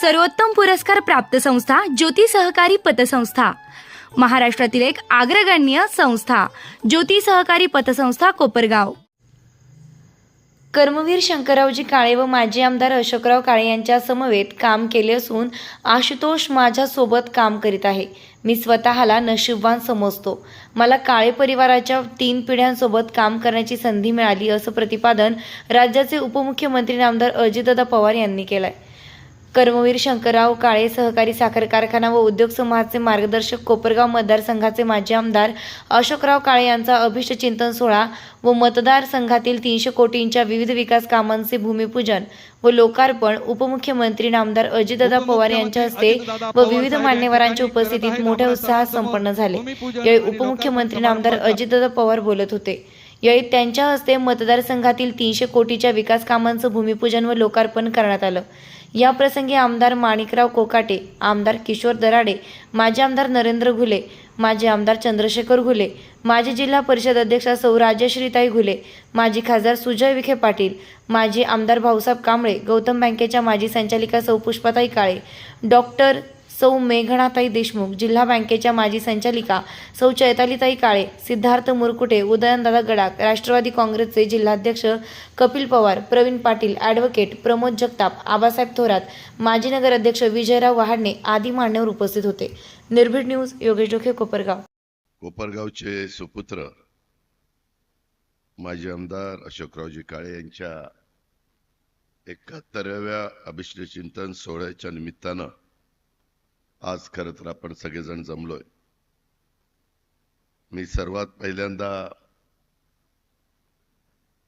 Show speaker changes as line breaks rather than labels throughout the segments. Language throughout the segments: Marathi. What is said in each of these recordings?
सर्वोत्तम पुरस्कार प्राप्त संस्था ज्योती सहकारी पतसंस्था. महाराष्ट्रातील एक अग्रगण्य संस्था ज्योती सहकारी पतसंस्था कोपरगाव. कर्मवीर शंकररावजी काळे व माजी आमदार अशोकराव काळे यांच्या समवेत काम केले असून आशुतोष माझ्यासोबत काम करीत आहे. मी स्वतःला नशीबवान समजतो. मला काळे परिवाराच्या तीन पिढ्यांसोबत काम करण्याची संधी मिळाली असं प्रतिपादन राज्याचे उपमुख्यमंत्री नामदार अजितदादा पवार यांनी केलं आहे कर्मवीर शंकरराव काळे सहकारी साखर कारखाना व उद्योग समूहाचे मार्गदर्शक कोपरगाव मतदारसंघाचे माजी आमदार अशोकराव काळे यांचा अभिष्ट चिंतन सोहळा व मतदारसंघातील तीनशे कोटींच्या विविध विकास कामांचे भूमिपूजन व लोकार्पण उपमुख्यमंत्री नामदार अजितदादा पवार यांच्या हस्ते व विविध मान्यवरांच्या उपस्थितीत मोठ्या उत्साहात संपन्न झाले. यावेळी उपमुख्यमंत्री नामदार अजितदादा पवार बोलत होते. यावेळी त्यांच्या हस्ते मतदारसंघातील तीनशे कोटीच्या विकास कामांचं भूमिपूजन व लोकार्पण करण्यात आलं. याप्रसंगी आमदार माणिकराव कोकाटे आमदार किशोर दराडे माजी आमदार नरेंद्र घुले माजी आमदार चंद्रशेखर घुले माजी जिल्हा परिषद अध्यक्षा सौ राजश्रीताई घुले माजी खासदार सुजय विखे पाटील माजी आमदार भाऊसाहेब कांबळे गौतम बँकेच्या माजी संचालिका सौ पुष्पाताई काळे डॉक्टर सौ मेघनाताई देशमुख जिल्हा बँकेच्या माजी संचालिका सौ चैतालीताई काळे सिद्धार्थ मुरकुटे उदयनदादा गडाख राष्ट्रवादी काँग्रेसचे जिल्हाध्यक्ष कपिल पवार प्रवीण पाटील ॲडव्होकेट प्रमोद जगताप आबासाहेब थोरात माजी नगर अध्यक्ष विजयराव वहाडणे आदी मान्यवर उपस्थित होते. निर्भीड न्यूज योगेश डोखे कोपरगाव.
कोपरगावचे सुपुत्र माजी आमदार अशोकरावजी काळे यांच्या एकाहत्तराव्या अभिष्ट चिंतन सोहळ्याच्या निमित्तानं आज खरं तर आपण सगळेजण जमलोय. मी सर्वात पहिल्यांदा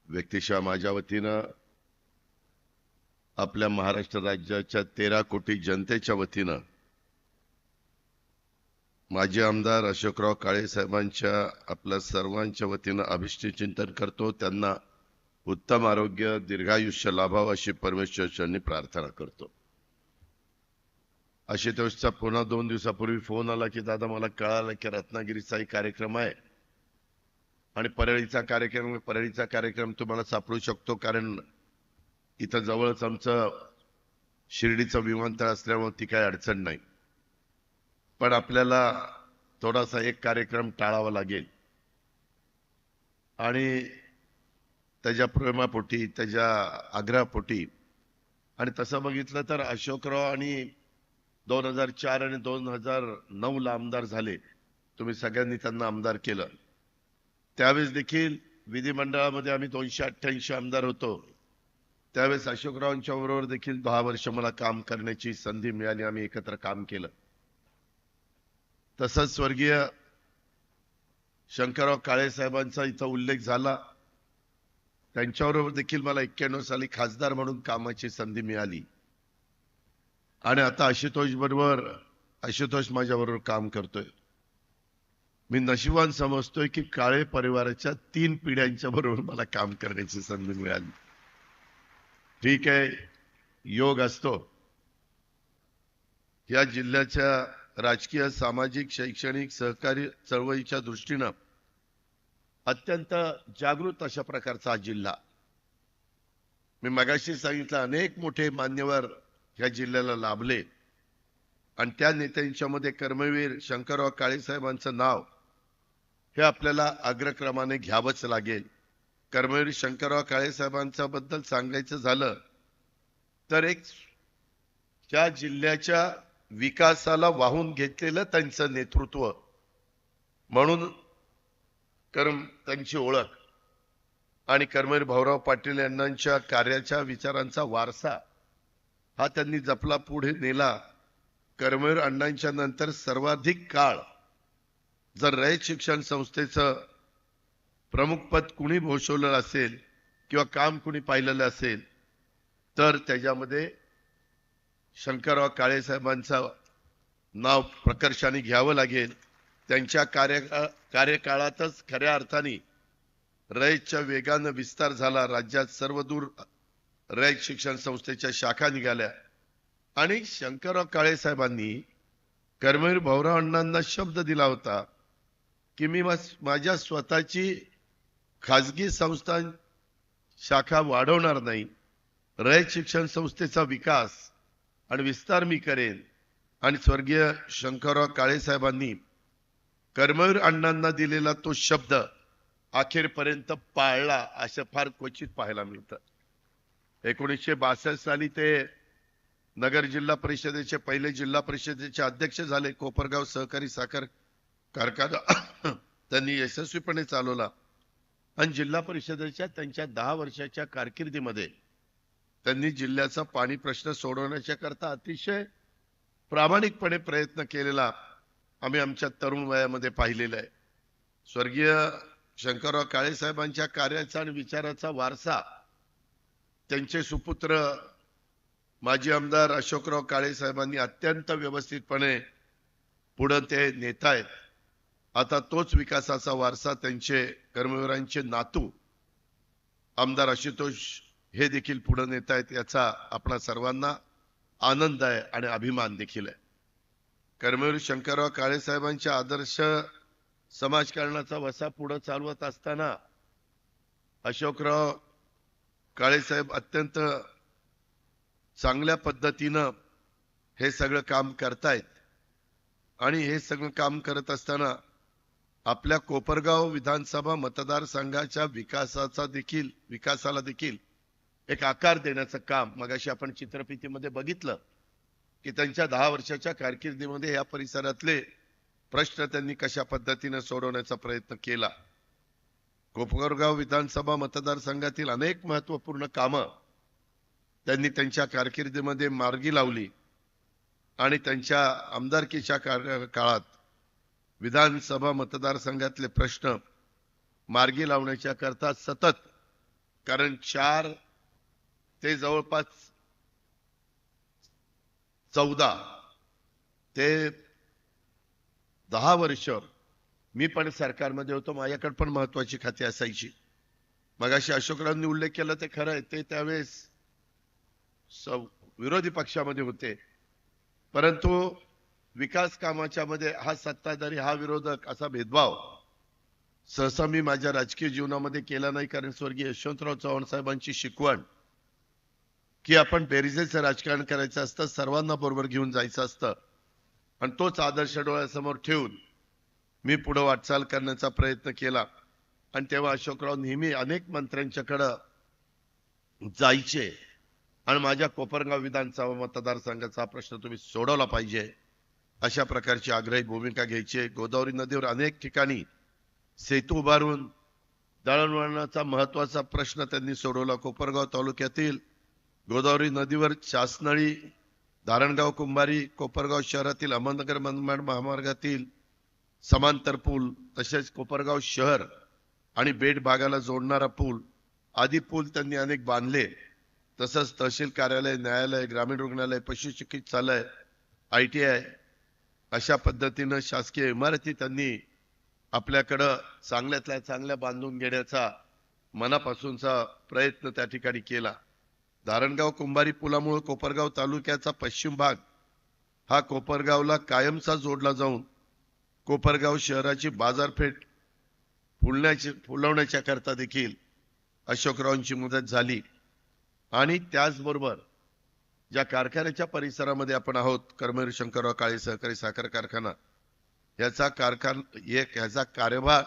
व्यक्तिशः माझ्या वतीनं आपल्या महाराष्ट्र राज्याच्या तेरा कोटी जनतेच्या वतीनं माजी आमदार अशोकराव काळे साहेबांच्या आपल्या सर्वांच्या वतीनं अभिष्ट चिंतन करतो. त्यांना उत्तम आरोग्य दीर्घायुष्य लाभावं अशी परमेश्वर प्रार्थना करतो. आशुतोषचा पुन्हा दोन दिवसापूर्वी फोन आला की दादा मला कळालं की रत्नागिरीचा एक कार्यक्रम आहे. आणि परळीचा कार्यक्रम परळीचा कार्यक्रम तुम्हाला सापडू शकतो कारण इथं जवळच आमचं शिर्डीचं विमानतळ असल्यामुळे ती काही अडचण नाही. पण आपल्याला थोडासा एक कार्यक्रम टाळावा लागेल. आणि त्याच्या प्रेमापोटी त्याच्या आग्रहापोटी. आणि तसं बघितलं तर अशोकराव आणि दोन हजार चार आणि दोन हजार नऊ ला आमदार झाले. तुम्ही सगळ्यांनी त्यांना आमदार केलं. त्यावेळेस देखील विधिमंडळामध्ये आम्ही दोनशे अठ्ठ्याऐंशी आमदार होतो. त्यावेळेस अशोकरावांच्या बरोबर देखील दहा वर्ष मला काम करण्याची संधी मिळाली आम्ही एकत्र काम केलं. तसंच स्वर्गीय शंकरराव काळे साहेबांचा इथं उल्लेख झाला. त्यांच्याबरोबर देखील मला एक्क्याण्णव साली खासदार म्हणून कामाची संधी मिळाली. आणि आता आशुतोष बरोबर आशुतोष माझ्या बरोबर काम करतोय. मी नशिबान समजतोय की काळे परिवाराच्या तीन पिढ्यांच्या बरोबर मला काम करण्याची संधी मिळाली. ठीक आहे योग असतो. या जिल्ह्याच्या राजकीय सामाजिक शैक्षणिक सहकारी चळवळीच्या दृष्टीनं अत्यंत जागृत अशा प्रकारचा हा जिल्हा. मी मगाशी सांगितलं अनेक मोठे मान्यवर ह्या जिल्ह्याला लाभले. आणि त्या नेत्यांच्या मध्ये कर्मवीर शंकरराव काळेसाहेबांचं नाव हे आपल्याला अग्रक्रमाने घ्यावंच लागेल. कर्मवीर शंकरराव काळेसाहेबांच्या बद्दल सांगायचं झालं तर एक त्या जिल्ह्याच्या विकासाला वाहून घेतलेलं त्यांचं नेतृत्व म्हणून कर्म त्यांची ओळख आणि कर्मवीर भाऊराव पाटील यांच्या कार्याच्या विचारांचा वारसा हा त्यांनी जपला पुढे नेला. कर्मवीर अण्णांच्या नंतर सर्वाधिक काळ जर रयत शिक्षण संस्थेचं प्रमुख पद कुणी भूषवलेलं असेल किंवा काम कुणी पाहिलेलं असेल तर त्याच्यामध्ये शंकरराव काळे साहेबांचं नाव प्रकर्षाने घ्यावं लागेल. त्यांच्या कार्य कार्यकाळातच खऱ्या अर्थाने रयतच्या वेगानं विस्तार झाला. राज्यात सर्वदूर रयत शिक्षण संस्थेच्या शाखा निघाल्या. आणि शंकरराव काळे साहेबांनी कर्मवीर भाऊराव अण्णांना शब्द दिला होता की मी माझ्या स्वतःची खाजगी संस्था शाखा वाढवणार नाही. रयत शिक्षण संस्थेचा विकास आणि विस्तार मी करेन. आणि स्वर्गीय शंकरराव काळे साहेबांनी कर्मवीर अण्णांना दिलेला तो शब्द अखेरपर्यंत पाळला असं फार क्वचित पाहायला मिळतं. एकोणीसशे बासष्ट साली ते नगर जिल्हा परिषदेचे पहिले जिल्हा परिषदेचे अध्यक्ष झाले. कोपरगाव सहकारी साखर कारखाना त्यांनी यशस्वीपणे चालवला. आणि जिल्हा परिषदेच्या त्यांच्या दहा वर्षाच्या कारकिर्दीमध्ये त्यांनी जिल्ह्याचा पाणी प्रश्न सोडवण्याच्या करता अतिशय प्रामाणिकपणे प्रयत्न केलेला आम्ही आमच्या तरुण वयामध्ये पाहिलेला आहे. स्वर्गीय शंकरराव काळे साहेबांच्या कार्याचा आणि विचाराचा वारसा त्यांचे सुपुत्र माजी आमदार अशोकराव काळे साहेबांनी अत्यंत व्यवस्थितपणे पुढे ते नेत आहेत आता तोच विकासाचा वारसा त्यांचे कर्मवीरांचे नातू आमदार आशुतोष हे देखील पुढे नेत आहेत याचा आपणा सर्वांना आनंद आहे आणि अभिमान देखील आहे. कर्मवीर शंकरराव काळे साहेबांच्या आदर्श समाजकारणाचा वसा पुढे चालवत असताना अशोकराव काळेसाहेब अत्यंत चांगल्या पद्धतीनं हे सगळं काम करतायत. आणि हे सगळं काम करत असताना आपल्या कोपरगाव विधानसभा मतदारसंघाच्या विकासाचा देखील विकासाला देखील एक आकार देण्याचं काम मगाशी आपण चित्रफितीमध्ये बघितलं की त्यांच्या दहा वर्षाच्या कारकिर्दीमध्ये या परिसरातले प्रश्न त्यांनी कशा पद्धतीने सोडवण्याचा प्रयत्न केला. कोपरगाव विधानसभा मतदारसंघातील अनेक महत्त्वपूर्ण कामं त्यांनी त्यांच्या कारकिर्दीमध्ये मार्गी लावली आणि त्यांच्या आमदारकीच्या कार्य- काळात विधानसभा मतदारसंघातले प्रश्न मार्गी लावण्याच्या करता सतत कारण चार ते जवळपास चौदा ते दहा वर्ष मी पण सरकारमध्ये होतो माझ्याकडे पण महत्वाची खाती असायची. मगाशी अशोकरावांनी उल्लेख केला ते खरं आहे ते त्यावेळेस स- विरोधी पक्षामध्ये होते. परंतु विकास कामाच्या मध्ये हा सत्ताधारी हा विरोधक असा भेदभाव सहसा मी माझ्या राजकीय जीवनामध्ये केला नाही कारण स्वर्गीय यशवंतराव चव्हाण साहेबांची शिकवण की आपण बेरिजेचं राजकारण करायचं असतं सर्वांना बरोबर घेऊन जायचं असतं. आणि तोच आदर्श डोळ्यासमोर ठेवून मी पुढं वाटचाल करण्याचा प्रयत्न केला. आणि तेव्हा अशोकराव नेहमी अनेक मंत्र्यांच्याकडं जायचे. आणि माझ्या कोपरगाव विधानसभा मतदारसंघाचा हा प्रश्न तुम्ही सोडवला पाहिजे. अशा प्रकारची आग्रही भूमिका घ्यायची गोदावरी नदीवर अनेक ठिकाणी सेतू उभारून दळणवळणाचा महत्त्वाचा प्रश्न त्यांनी सोडवला. कोपरगाव तालुक्यातील गोदावरी नदीवर शासनळी धारणगाव कुंभारी कोपरगाव शहरातील अहमदनगर मनमाड महामार्गातील समांतर पूल तसेच कोपरगाव शहर आणि बेट भागाला जोडणारा पूल आदी पूल त्यांनी अनेक बांधले. तसंच तहसील कार्यालय न्यायालय ग्रामीण रुग्णालय पशुचिकित्सालय आय टी आय अशा पद्धतीनं शासकीय इमारती त्यांनी आपल्याकडं चांगल्यातल्या चांगल्या बांधून घेण्याचा मनापासूनचा प्रयत्न त्या ठिकाणी केला. धारणगाव कुंभारी पुलामुळे कोपरगाव तालुक्याचा पश्चिम भाग हा कोपरगावला कायमचा जोडला जाऊन कोपरगाव शहराची बाजारपेठ फुलण्याची फुलवण्याच्या करता देखील अशोकरावांची मदत झाली. आणि त्याचबरोबर ज्या कारखान्याच्या परिसरामध्ये आपण आहोत कर्मवीर शंकरराव काळे सहकारी साखर कारखाना याचा कारखाना एक ह्याचा कार्यभार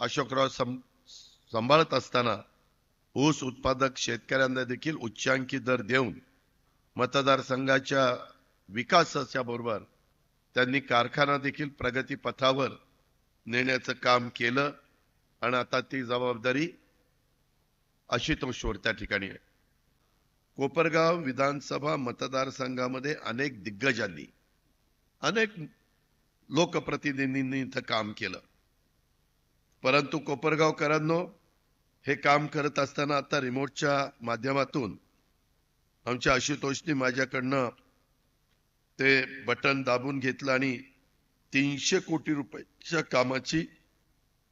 अशोकराव सं- सांभाळत असताना ऊस उत्पादक शेतकऱ्यांना देखील उच्चांकी दर देऊन मतदारसंघाच्या विकासाच्या बरोबर त्यांनी कारखाना देखील प्रगती पथावर नेण्याचं काम केलं आणि आता ती जबाबदारी आशुतोषवर त्या ठिकाणी आहे. कोपरगाव विधानसभा मतदारसंघामध्ये अनेक दिग्गजांनी अनेक लोकप्रतिनिधींनी इथं काम केलं. परंतु कोपरगावकरांनो हे काम करत असताना आता रिमोटच्या माध्यमातून आमच्या आशुतोषनी माझ्याकडनं ते बटन दाबून घेतलं आणि तीनशे कोटी रुपयाच्या कामाची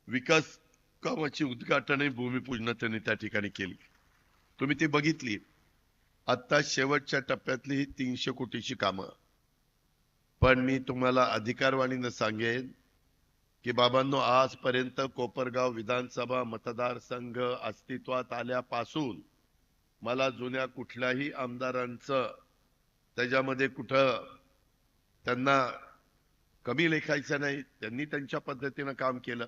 विकास कामाची उद्घाटन भूमिपूजन त्यांनी त्या ठिकाणी केली. तुम्ही ती बघितली. आता शेवटच्या टप्प्यातली ही तीनशे कोटीची कामं. पण मी तुम्हाला अधिकारवाणीनं सांगेन की बाबांनो आजपर्यंत कोपरगाव विधानसभा मतदारसंघ अस्तित्वात आल्यापासून मला जुन्या कुठल्याही आमदारांचं त्याच्यामध्ये कुठं त्यांना कमी लेखायचं नाही त्यांनी त्यांच्या पद्धतीनं काम केलं.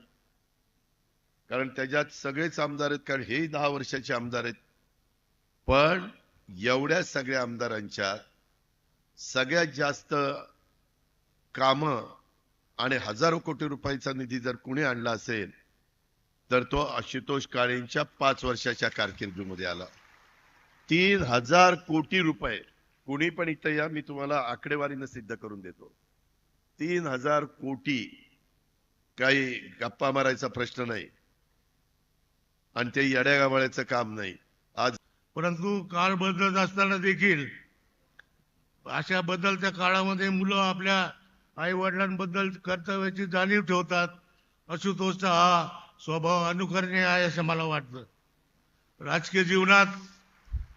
कारण त्याच्यात सगळेच आमदार आहेत कारण हे दहा वर्षाचे आमदार आहेत. पण एवढ्या सगळ्या आमदारांच्या सगळ्यात जास्त काम आणि हजारो कोटी रुपयाचा निधी जर कुणी आणला असेल तर तो आशुतोष काळेंच्या पाच वर्षाच्या कारकिर्दीमध्ये आला. तीन हजार कोटी रुपये कुणी पण इथं या मी तुम्हाला आकडेवारीनं सिद्ध करून देतो. तीन हजार कोटी काही गप्पा मारायचा प्रश्न नाही. आणि ते येड्या गावाळ्याचं काम नाही. आज
परंतु काळ बदलत असताना देखील अशा बदलत्या काळामध्ये मुलं आपल्या आई वडिलांबद्दल कर्तव्याची जाणीव ठेवतात. अशुतोषचा हा स्वभाव अनुकरणीय आहे असं मला वाटतं. राजकीय जीवनात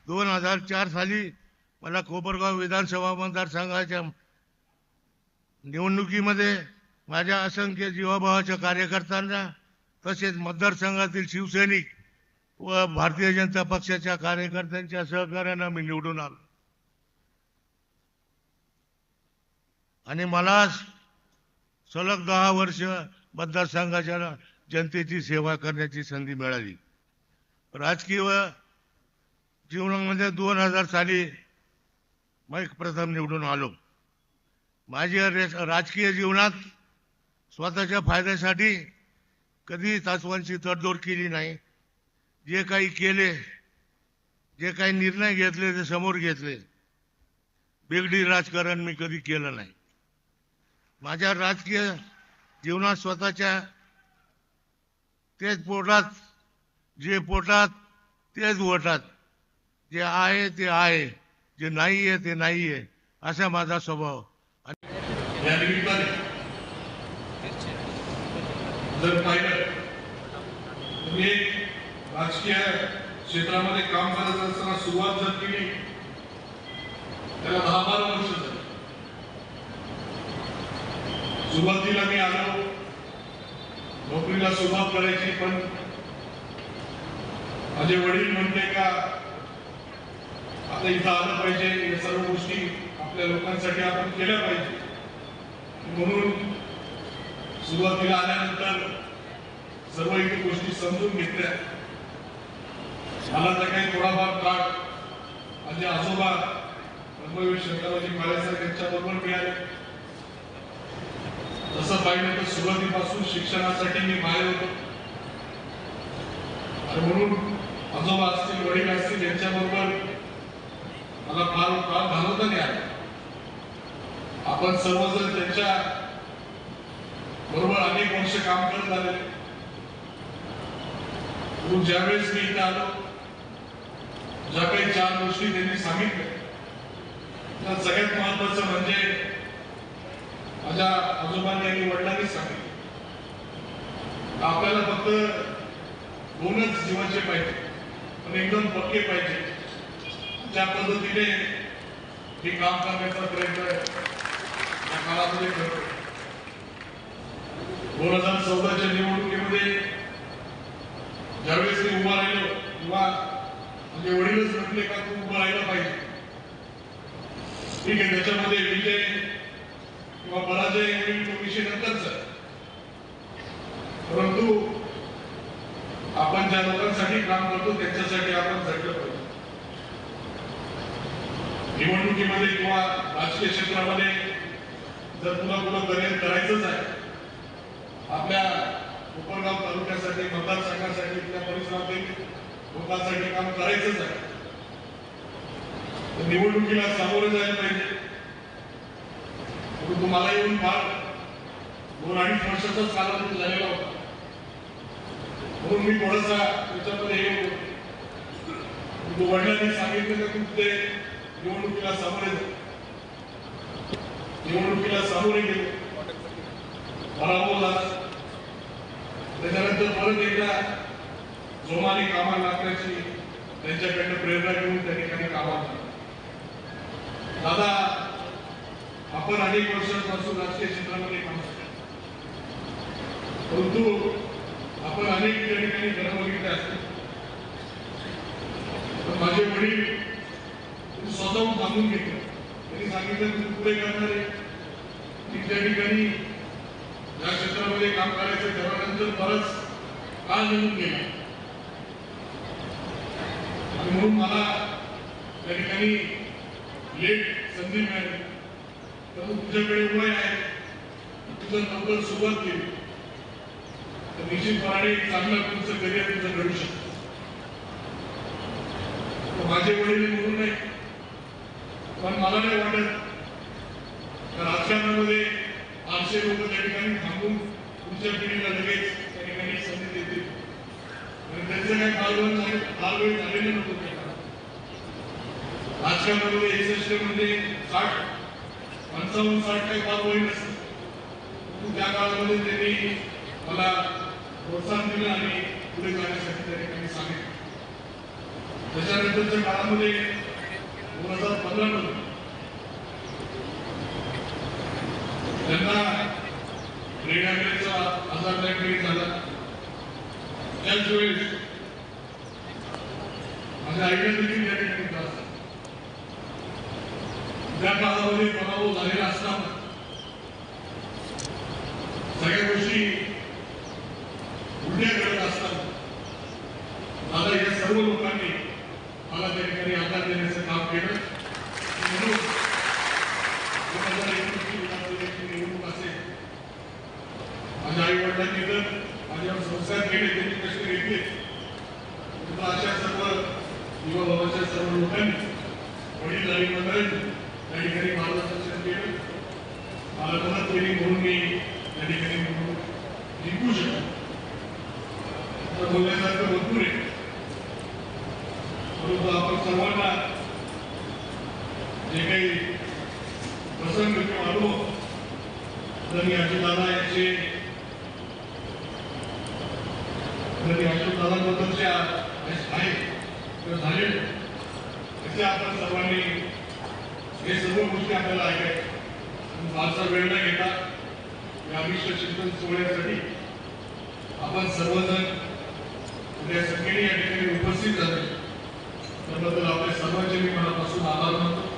दोन हजार चार साली मला कोपरगाव विधानसभा मतदारसंघाच्या निवडणुकीमध्ये माझ्या असंख्य जीवाभावाच्या कार्यकर्त्यांना तसेच मतदारसंघातील शिवसैनिक व भारतीय जनता पक्षाच्या कार्यकर्त्यांच्या सहकार्यानं मी निवडून आलो. आणि मला सलग दहा वर्ष मतदारसंघाच्या जनतेची सेवा करण्याची संधी मिळाली. राजकीय जीवनामध्ये दोन हजार साली मी प्रथम निवडून आलो. माझ्या राजकीय जीवनात स्वतःच्या फायद्यासाठी कधी तासवांची तडजोड केली नाही. जे काही केले जे काही निर्णय घेतले ते समोर घेतले. बिगडी राजकारण मी कधी केलं नाही. माझ्या राजकीय जीवनात स्वतःच्या तेच पोटात जे पोटात तेच वटात जे आहे ते आहे. जे नाही आहे ते नाही आहे असा माझा स्वभाव.
या निमित्ताने जर पाहिलं तुम्ही राजकीय क्षेत्रामध्ये काम करत असताना सुरुवात जर केली त्याला दहा बारा वर्ष झाली. सुरुवातीला मी आलो नोकरीला सुरुवात करायची पण माझे वडील म्हणते का आता इथं आलं पाहिजे या सर्व गोष्टी आपल्या लोकांसाठी आपण केल्या पाहिजे. म्हणून सुरुवातीला आल्यानंतर सर्व इथे गोष्टी समजून घेतल्या. मला तर काही थोडाफार काळ माझे आजोबा ब्रह्मवीर शंकराजी महाराज यांच्याबरोबर मिळाले. तसं पाहिलं तर सुरुवातीपासून शिक्षणासाठी मी बाहेर होतो. आणि म्हणून आजोबा असतील वडील असतील यांच्याबरोबर मला फार फार घालवता नाही आला. आपण सर्वजण त्यांच्या बरोबर अनेक वर्ष काम करत आले म्हणून ज्यावेळेस मी इथे आलो ज्या काही चार गोष्टी त्यांनी सांगितल्या त्यात सगळ्यात महत्वाचं म्हणजे माझ्या आजोबांनी आणि वडिलांनी सांगितलं. आपल्याला फक्त दोनच जीवाचे पाहिजे पण एकदम पक्के पाहिजे. त्या पद्धतीने हे काम करण्याचा प्रयत्न या काळामध्ये करतो दोन हजार चौदाच्या निवडणुकीमध्ये ज्यावेळेस मी उभा राहिलो किंवा म्हणजे वडीलच म्हटले का तू उभं राहिलं पाहिजे? ठीक आहे त्याच्यामध्ये विजय किंवा पराजय होईल तो विषय नंतरच परंतु आपण ज्या लोकांसाठी काम करतो त्यांच्यासाठी आपण झटलं पाहिजे. निवडणुकीमध्ये किंवा राजकीय क्षेत्रामध्ये जर तुला तुला करिअर करायचंच आहे आपल्या कोपरगाव तालुक्यासाठी मतदारसंघासाठी त्या परिसरातील लोकांसाठी काम करायचंच आहे. तर निवडणुकीला सामोरे जायला पाहिजे. परंतु मला येऊन फार दोन अडीच वर्षाचाच कालावधी झालेला होता. म्हणून मी थोडासा त्याच्यामध्ये हे होतो. वडिलांनी सांगितलं की तू ते निवडणुकीला सामोरे निवडणुकीला सामोरे गेले. पराभव झाला त्याच्यानंतर परत एकदा जोमाने कामाला लागण्याची त्यांच्याकडनं प्रेरणा घेऊन त्या ठिकाणी कामाला दादा आपण अनेक वर्षांपासून राजकीय क्षेत्रामध्ये काम परंतु आपण अनेक त्या ठिकाणी घरं बघितले असतील माझे वडील स्वतःहून सांगून घेतलं. त्यांनी सांगितलं तू पुढे करणार आहे? त्या ठिकाणी या क्षेत्रामध्ये काम करायचं ठरवल्यानंतर बरंच काळ निघून गेला. आणि म्हणून मला त्या ठिकाणी लेट संधी मिळाली. तर तुझ्याकडे वय आहे. तुझं लवकर सुरुवात केली. तर निश्चितपणे चांगलं तुमचं करिअर तुझं घडू शकतं. माझे वडील म्हणून नाही पण मला नाही वाटत तर राजकारणामध्ये आठशे लोक त्या ठिकाणी थांबून पुढच्या पिढीला लगेच त्या ठिकाणी संधी देतील. आणि त्यांचं काही कालवण झाले फारवेळ झालेलं नको त्या राजकारणामध्ये एकसष्ट म्हणजे साठ पंचावन्न साठ काही फार नसते. परंतु त्या काळामध्ये त्यांनी मला प्रोत्साहन दिलं आणि पुढे जाण्यासाठी त्या ठिकाणी सांगितलं. त्याच्यानंतरच्या काळामध्ये दोन हजार पंधरा मध्ये त्यांना रेडिओचा आजार त्यावेळी झाला त्याच वेळेस माझ्या आईला देखील त्या ठिकाणी त्रास त्या काळामध्ये पराभव झालेला असताना सगळ्या गोष्टी उलट्या करत असताना आता या सर्व लोकांना मला त्या ठिकाणी आधार देण्याचं काम केलं म्हणून दोन हजार एकोणीसची विधानसभेची निवडणूक असेल माझ्या आई वडिलांनी तर माझ्यावर संस्कार केले त्यांनी कष्ट घेतले परंतु अशा सर्व युवा भावाच्या सर्व लोकांनी वडील आणि मंडळांनी त्या ठिकाणी मार्गदर्शन केलं मला मदत केली म्हणून मी त्या ठिकाणी निवडणूक जिंकू शकतो तर बोलण्यासारखं भरपूर आहे परंतु आपण सर्वांना जे काही प्रसंग किंवा अनुभव जरी अजितदादा यांचे जरी अजितदादांबद्दलचे आहे किंवा झाले त्याचे आपण सर्वांनी हे सर्व गोष्टी आपल्याला ऐकायच्या फारसा वेळ न घेता या विश्व चिंतन सोहळ्यासाठी आपण सर्वजण उद्या संख्येने या ठिकाणी उपस्थित झाले. त्याबद्दल आपल्या सर्वांचे मी मनापासून आभार मानतो.